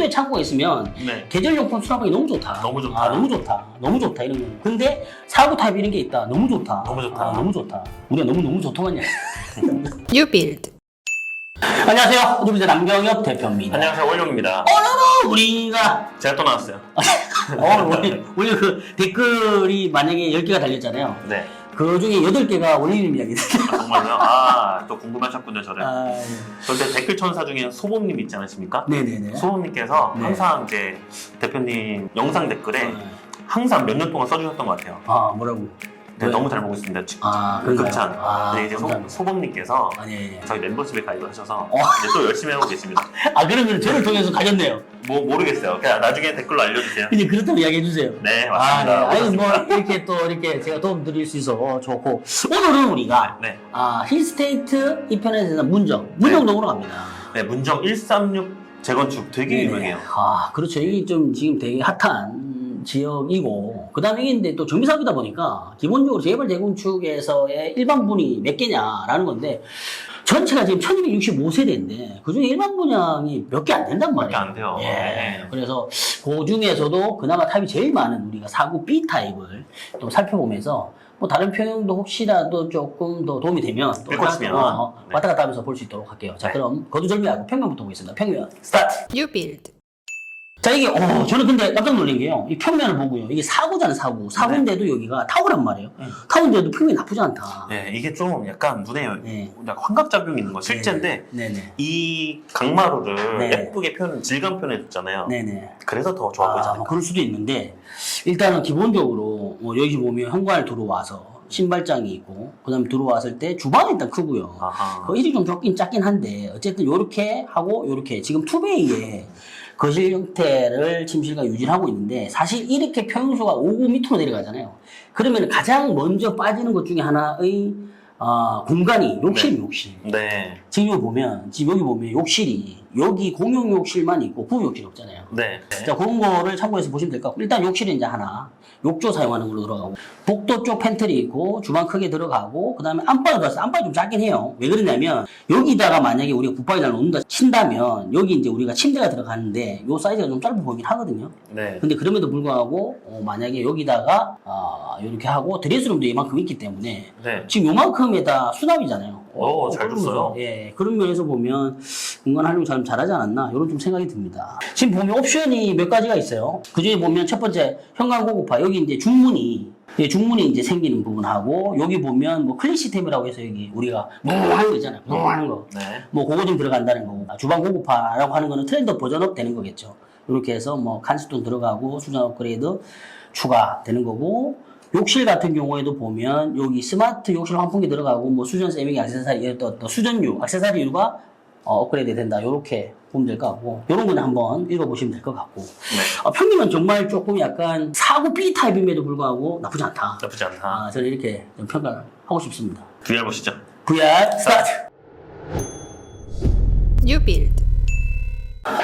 복도에 창고가 있으면 네. 계절용품 수납하기 너무 좋다. 너무 좋다. 아, 너무 좋다. 너무 좋다. 이런 거. 근데 사고 타입 이런 게 있다. 너무 좋다. 너무 좋다. 아, 너무 좋다. 우리가 너무 너무 좋더만요. You build. 안녕하세요. 우리 남경엽 대표입니다. 안녕하세요 원룡입니다. 오늘은 우리가 제가 또 나왔어요. 어, 원래, 원래 그 댓글이 만약에 10개가 달렸잖아요. 네. 그 중에 8개가 원리님 이야기였어요. 정말요? 아 또 궁금하셨군요 저를. 아, 그런데 댓글 천사 중에 소범님 있지 않으십니까? 네네네. 소범님께서 네. 항상 이제 대표님 영상 댓글에 어, 항상 몇 년 동안 써주셨던 것 같아요. 아, 뭐라고? 네, 왜? 너무 잘 보고 있습니다. 아, 그런가요? 급찬. 아, 네, 이제 소, 감사합니다. 소범님께서 아니, 예, 예. 저희 멤버십에 가입을 하셔서 어. 이제 또 열심히 하고 계십니다. 아, 그러면 저를 통해서 가졌네요. 뭐 모르겠어요. 그냥 나중에 댓글로 알려주세요. 그냥 그렇다고 이야기해 주세요. 네 아, 네. 맞습니다. 아니, 뭐, 이렇게 또, 이렇게 제가 도움 드릴 수 있어 좋고. 오늘은 우리가, 네, 아, 힐스테이트 2편에 대한 문정, 문정동으로 갑니다. 네 문정 136 재건축 되게 네네. 유명해요. 아, 그렇죠. 이게 좀 지금 되게 핫한 지역이고, 그 다음에 이게 근데 또 정비사업이다 보니까, 기본적으로 재개발 재건축에서의 일반 분이 몇 개냐라는 건데, 전체가 지금 1265세대인데, 그 중에 일반 분양이 몇 개 안 된단 말이에요. 안 돼요. 예. 네. 그래서 그 중에서도 그나마 타입이 제일 많은 우리가 49 B 타입을 또 살펴보면서 뭐 다른 평형도 혹시라도 조금 더 도움이 되면 또 꿰꽂히면. 어, 어, 네. 왔다 갔다 하면서 볼 수 있도록 할게요. 자, 네. 그럼 거두절미하고 평면부터 보겠습니다. 평면 스타트. You build. 자, 이게 어, 저는 근데 깜짝 놀란 게요. 이 평면을 보고요. 이게 사고잖아요, 사고. 사고인데도 여기가 타고란 말이에요. 네. 음. 타고인데도 평면이 나쁘지 않다. 네, 이게 좀 약간 눈에 네. 약간 환각작용이 있는 거 실제인데 네네. 이 강마루를 네. 예쁘게 표현, 질감 표현해줬잖아요. 네네. 그래서 더 좋아 보이지 아, 뭐 않을까. 그럴 수도 있는데 일단은 기본적으로 뭐 여기 보면 현관을 들어와서 신발장이 있고 그다음에 들어왔을 때 주방이 일단 크고요. 아하. 그 일이 좀 적긴 작긴 한데 어쨌든 요렇게 하고 요렇게 지금 투베이에 거실 형태를 침실과 유지를 하고 있는데 사실 이렇게 평수가 5구 밑으로 내려가잖아요. 그러면 가장 먼저 빠지는 것 중에 하나의 어, 공간이 욕실, 욕실. 네, 지금 여기 보면 지금 여기 보면 욕실이 여기 공용 욕실만 있고 부부 욕실이 없잖아요. 네, 네. 자, 그런 거를 참고해서 보시면 될 것 같고, 일단 욕실이 이제 하나, 욕조 사용하는 걸로 들어가고, 복도 쪽 팬트리 있고, 주방 크게 들어가고, 그 다음에 봤을 때 안방이 좀 작긴 해요. 왜 그러냐면, 여기다가 만약에 우리가 붙박이를 놓는다 친다면, 여기 이제 우리가 침대가 들어가는데, 요 사이즈가 좀 짧아 보이긴 하거든요. 네. 근데 그럼에도 불구하고, 어, 만약에 여기다가, 아, 이렇게 하고, 드레스룸도 이만큼 있기 때문에, 네. 지금 요만큼에다 수납이잖아요. 오, 잘 그런 줬어요. 거죠. 예, 그런 면에서 보면 공간 활용 참 잘하지 않았나 이런 좀 생각이 듭니다. 지금 보면 옵션이 몇 가지가 있어요. 그 중에 보면 첫 번째 현관 고급화 여기 이제 중문이 예, 중문이 이제 생기는 부분하고 여기 보면 뭐 클래시템이라고 해서 여기 우리가 뭉하는 거 있잖아요. 뭉하는 거. 네. 뭐 그거 좀 들어간다는 거고 아, 주방 고급화라고 하는 거는 트렌드 버전업 되는 거겠죠. 이렇게 해서 뭐 칸스톤 들어가고 수전 업그레이드 추가되는 거고 욕실 같은 경우에도 보면 여기 스마트 욕실 환풍기 들어가고 뭐 수전 세미기 액세서리 또, 또 수전유 액세서리류가 어, 업그레이드 된다 이렇게 보면 될 것 같고 이런 거는 한번 읽어보시면 될 것 같고 네. 어, 평균은 정말 조금 약간 사고 B 타입임에도 불구하고 나쁘지 않다. 나쁘지 않다. 아, 저는 이렇게 좀 평가를 하고 싶습니다. VR 보시죠. VR 스타트. You build.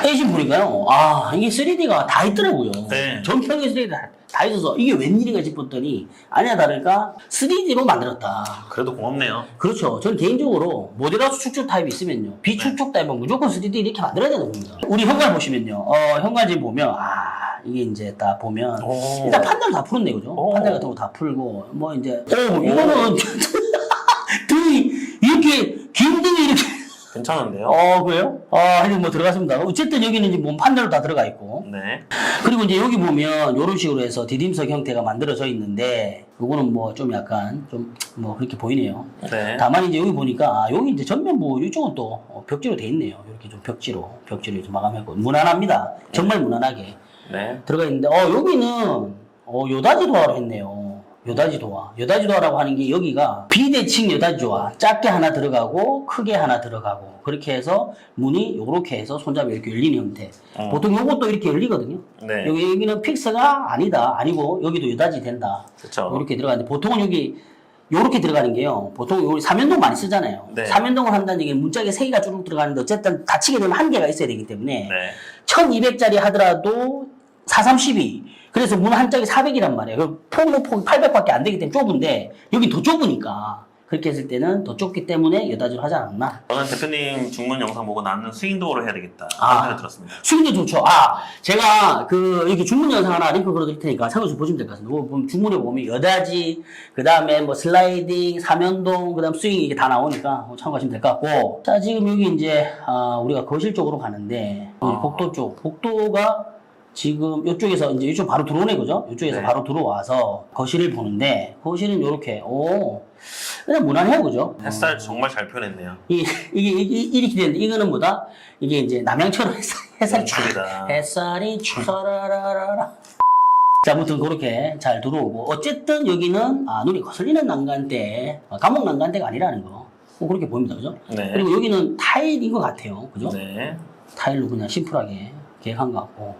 에이신 보니까요, 아, 이게 3D가 다 있더라고요. 네. 전평에 3D 다, 다 있어서 이게 웬일인가 싶었더니, 아니야 다를까 3D로 만들었다. 그래도 고맙네요. 그렇죠. 저는 개인적으로 모델하우스 축축 타입이 있으면요. 비축축 타입은 무조건 3D 이렇게 만들어야 되는 겁니다. 우리 현관 보시면요. 어, 현관지 보면, 아, 이게 이제 딱 보면, 오. 일단 판넬 다 풀었네, 그죠? 오. 판넬 같은 거 다 풀고, 뭐 이제, 오, 이거는, 등이, 이렇게, 긴 등이 이렇게, 괜찮은데요? 어, 그래요? 아, 하여튼 뭐 들어갔습니다. 어쨌든 여기는 이제 몸 판넬로 다 들어가 있고. 네. 그리고 이제 여기 보면 이런 식으로 해서 디딤석 형태가 만들어져 있는데, 요거는 뭐 좀 약간 좀 뭐 그렇게 보이네요. 네. 다만 이제 여기 보니까, 아, 여기 이제 전면부 이쪽은 또 어, 벽지로 돼 있네요. 이렇게 좀 벽지로, 벽지로 좀 마감했고. 무난합니다. 정말 무난하게 네. 들어가 있는데, 어, 여기는, 어, 요다지 도화로 했네요. 요다지 도화라고 하는 게 여기가 비대칭 요다지 도화. 작게 하나 들어가고, 크게 하나 들어가고. 그렇게 해서 문이 요렇게 해서 손잡이 이렇게 열리는 형태. 어. 보통 요것도 이렇게 열리거든요. 네. 여기, 여기는 픽스가 아니다. 아니고, 여기도 요다지 된다. 그렇죠. 이렇게 들어가는데, 보통은 여기, 요렇게 들어가는 게요. 보통 여기 삼연동 많이 쓰잖아요. 네. 삼연동을 한다는 얘기는 문짝에 세 개가 쭉 들어가는데, 어쨌든 닫히게 되면 한 개가 있어야 되기 때문에, 네. 1200짜리 하더라도 4312. 그래서 문 한 짝이 400이란 말이에요. 그 폭은 폭이 800밖에 안 되기 때문에 좁은데 여기 더 좁으니까 그렇게 했을 때는 더 좁기 때문에 여닫이로 하지 않았나. 저는 대표님 중문 영상 보고 나는 스윙도어로 해야 되겠다. 아. 그런 생각 들었습니다. 수익도 좋죠. 아, 제가 그, 이렇게 중문 영상 하나 링크 걸어드릴 테니까 참고해서 보시면 될 것 같습니다. 그거 보면 중문에 보면 여다지, 그 다음에 뭐 슬라이딩, 사면동, 그 다음 스윙 이게 다 나오니까 참고하시면 될 것 같고. 자, 지금 여기 이제, 아, 우리가 거실 쪽으로 가는데, 아. 복도 쪽. 복도가 지금 이쪽에서 이제 이쪽 바로 들어오네, 그죠? 이쪽에서 네. 바로 들어와서 거실을 보는데, 거실은 이렇게, 오, 그냥 무난해요, 그죠? 햇살 정말 잘 표현했네요. 이, 이게, 이게 이렇게 되는데, 이거는 뭐다? 이게 이제 남양처럼 햇살, 햇살이 쫙 연출이다. 햇살이 촤라라라라. 자, 아무튼 그렇게 잘 들어오고 어쨌든 여기는 아, 눈이 거슬리는 난간대, 아, 감옥 난간대가 아니라는 거. 뭐 그렇게 보입니다, 그죠? 네. 그리고 여기는 타일인 것 같아요, 그죠? 네. 타일로 그냥 심플하게 계획한 것 같고.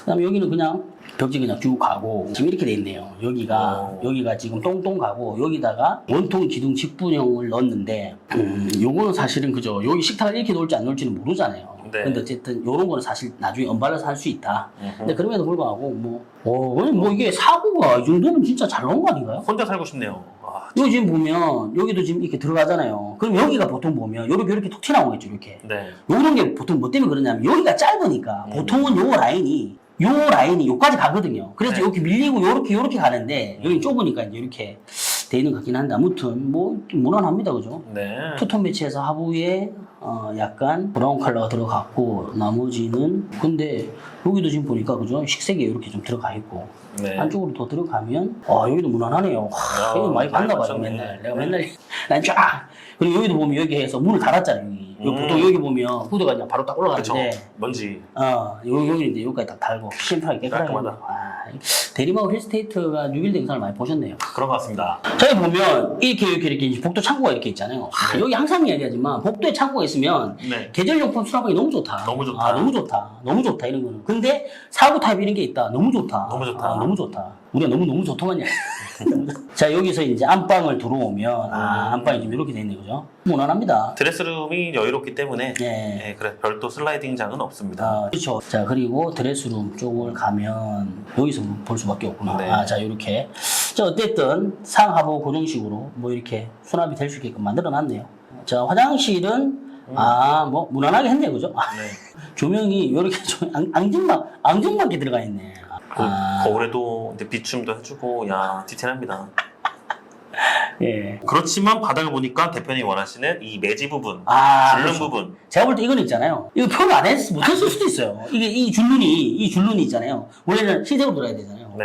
그 다음에 여기는 그냥 벽지 그냥 쭉 가고 지금 이렇게 돼 있네요. 여기가 오. 여기가 지금 똥똥 가고 여기다가 원통 기둥 직분형을 넣었는데 음, 요거는 사실은 그죠. 여기 식탁을 이렇게 놓을지 안 놓을지는 모르잖아요. 네. 근데 어쨌든 요런 거는 사실 나중에 언발라서 할 수 있다. 음흠. 근데 그럼에도 불구하고 뭐, 어, 뭐 이게 사고가 이 정도면 진짜 잘 나온 거 아닌가요? 혼자 살고 싶네요. 아, 여기 지금 보면 여기도 지금 이렇게 들어가잖아요. 그럼 여기가 보통 보면 요렇게 요렇게 톡 튀어나오겠죠, 이렇게. 네. 요런 게 보통 뭐 때문에 그러냐면 여기가 짧으니까 음. 보통은 요 라인이 요 라인이 요까지 가거든요. 그래서 네. 이렇게 밀리고 요렇게 요렇게 가는데 여기 좁으니까 이제 이렇게 돼 있는 것 같긴 한데 아무튼 뭐 무난합니다, 그죠? 네. 투톤 매치에서 하부에 어 약간 브라운 컬러가 들어갔고 나머지는 근데 여기도 지금 보니까 그죠? 식색이 이렇게 좀 들어가 있고 네. 안쪽으로 더 들어가면 아 여기도 무난하네요. 와, 아, 여기 많이 봤나 봐요 맞췄네. 맨날. 내가 네. 맨날 난 쫙. 그리고 여기도 보면 여기에서 문을 닫았잖아요. 여기. 여기 음. 보통 여기 보면 후드가 그냥 바로 딱 그쵸. 올라가는데 먼지. 어 여기 여기 이제 여기까지 딱 달고 심플하게 깨끗하게. 깔끔하다. 아, 대리마을 힐스테이트가 뉴빌드 영상을 많이 보셨네요. 그런 것 같습니다. 저기 보면 이렇게 이렇게 이렇게 복도 창고가 이렇게 있잖아요. 아, 네. 여기 항상 이야기하지만 복도에 창고가 있으면 네. 계절용품 수납하기 너무 좋다. 너무 좋다. 아, 너무 좋다. 너무 좋다, 이런 거는. 근데 사고 타입 이런 게 있다. 너무 좋다. 너무 좋다. 아, 너무 좋다. 우리가 너무 너무 좋더만요. 자, 여기서 이제 안방을 들어오면, 아, 음. 안방이 좀 이렇게 돼 있네, 그죠? 무난합니다. 드레스룸이 여유롭기 때문에 네. 네, 그래 별도 슬라이딩장은 없습니다. 아, 그렇죠. 자, 그리고 드레스룸 쪽을 가면 여기서 볼 수밖에 없구나. 네. 아, 자, 이렇게. 자, 어쨌든 상하부 고정식으로 뭐 이렇게 수납이 될 수 있게끔 만들어 놨네요. 자, 화장실은 아, 뭐 무난하게 했네, 그죠? 아, 네. 조명이 이렇게 좀 앙- 앙증막 앙증막이 들어가 있네. 그 아, 거울에도 이제 비춤도 해주고 야 디테일합니다. 예. 그렇지만 바닥을 보니까 대표님이 원하시는 이 매지 부분, 아, 줄눈 그렇죠. 부분. 제가 볼 때 이건 있잖아요. 이거 표현 안 했, 못했을 수도 있어요. 이게 이 줄눈이, 이 줄눈이 있잖아요. 원래는 흰색으로 들어야 되잖아요. 네.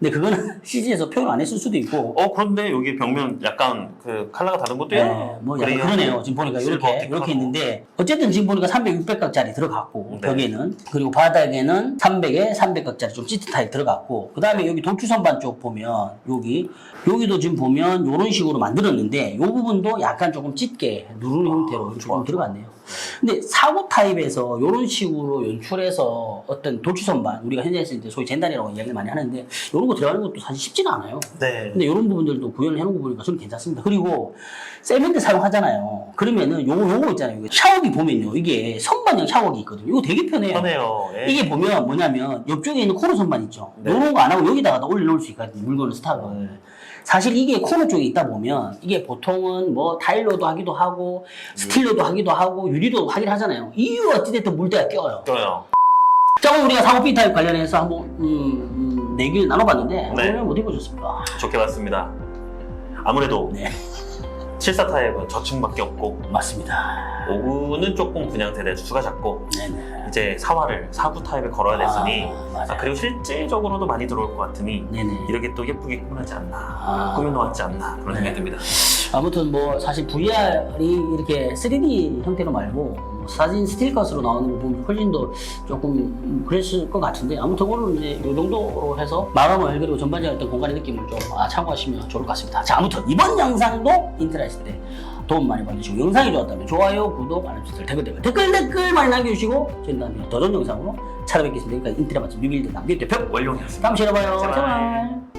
근데 그거는 CG에서 표현 안 했을 수도 있고. 어 그런데 여기 벽면 약간 그 컬러가 다른 것도 네, 요뭐 약간 그러네요. 지금 보니까 실버 이렇게 티카로. 이렇게 있는데 어쨌든 지금 보니까 300, 600각짜리 들어갔고 네. 벽에는 그리고 바닥에는 300에 300각짜리 좀 찌트 타일 들어갔고 그 다음에 여기 도추 선반 쪽 보면 여기 여기도 지금 보면 이런 식으로 만들었는데 이 부분도 약간 조금 짙게 누르는 형태로 이렇게 좋아. 좀 들어갔네요. 근데 사고 타입에서 이런 식으로 연출해서 어떤 도추 선반 우리가 현장에서 이제 소위 젠단이라고 이야기를 많이 하는데 이런 거 들어가는 것도 사실 쉽지는 않아요. 네. 근데 이런 부분들도 구현을 해놓은 거 보니까 저는 괜찮습니다. 그리고 세면대 사용하잖아요. 그러면은 요거 요거 있잖아요. 샤워기 보면요. 이게 선반형 샤워기 있거든요. 이거 되게 편해요. 편해요. 예. 이게 보면 뭐냐면 옆쪽에 있는 코너 선반 있죠. 네. 요런 거 안 하고 여기다가 올려놓을 수 있거든요. 물건을 스탁을. 사실 이게 코너 쪽에 있다 보면 이게 보통은 뭐 타일로도 하기도 하고 스틸로도 하기도 하고 유리도 하긴 하잖아요. 이유 어찌됐든 물때가 껴요. 떠요. 자 오늘 우리가 사고 B 타입 관련해서 한번 음, 음, 내기를 나눠봤는데 네. 오늘 못 입어줬습니다. 좋게 봤습니다. 아무래도 네. 74 타입은 저층밖에 없고 맞습니다. 5구는 조금 분양 세대 수가 작고 네네. 이제 4화를 4구 타입에 걸어야 됐으니 아, 맞아요. 아, 그리고 실질적으로도 많이 들어올 것 같으니 네네. 이렇게 또 예쁘게 꾸며지 않나 아. 꾸며놓았지 않나 그런 네. 생각이 듭니다. 아무튼 뭐 사실 VR이 이렇게 3D 형태로 말고 뭐 사진 스틸컷으로 나오는 거 보면 훨씬 더 조금 음, 그랬을 것 같은데 아무튼 오늘 이제 이 정도로 해서 마감을 그리고 전반적인 어떤 공간의 느낌을 좀 아, 참고하시면 좋을 것 같습니다. 자 아무튼 이번 영상도 인트라 했을 때 도움 많이 받으시고 영상이 좋았다면 좋아요, 구독, 알람 설정, 댓글 댓글 댓글 댓글 많이 남겨주시고 저희 다음에 더 좋은 영상으로 찾아뵙겠습니다. 그러니까 인트라 맛집 뉴빌드 남길 대표 원룡이었습니다. 다음 시간에 봐요. 제발. 제발.